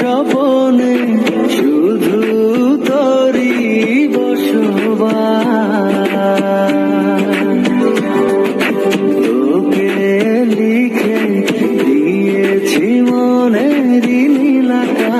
স্বপনে শুধু তরি তোকে লিখে দিয়েছি মনে নীলাকা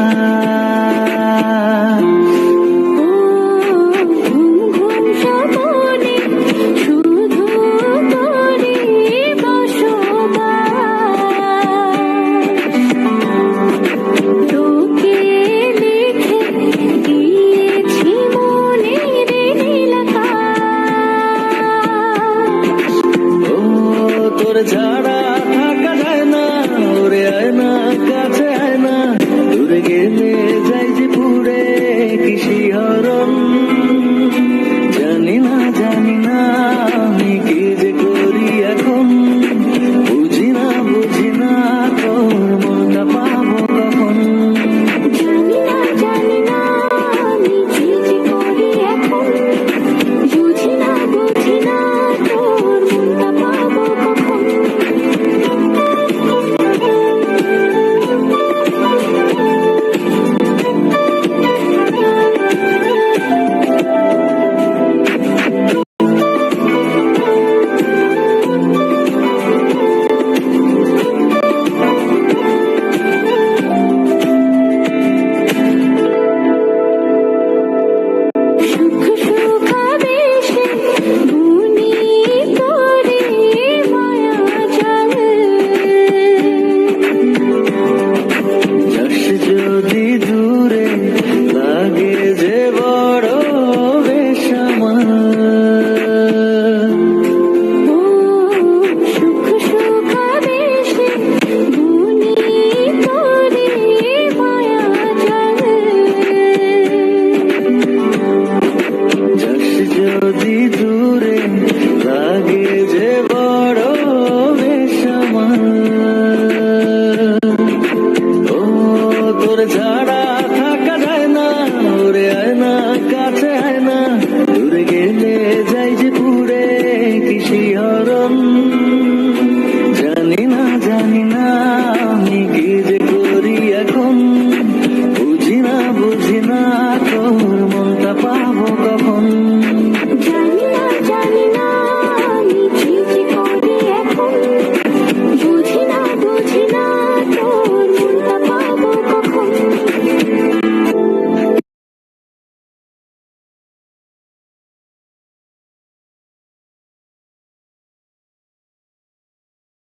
তোর ছাড়া থাকা যায় না, ওরে আয় না, কাছে আয় না। দূরে গেলে যাই যে পুরে কিসি যদি দূরে লাগে যে বড় বেশমান ও, তোর ছাড়া থাকা যায় না, ওরে আয় না, কাছে হয় না। দূরে গেলে যাই যে পুরে কিসি হয়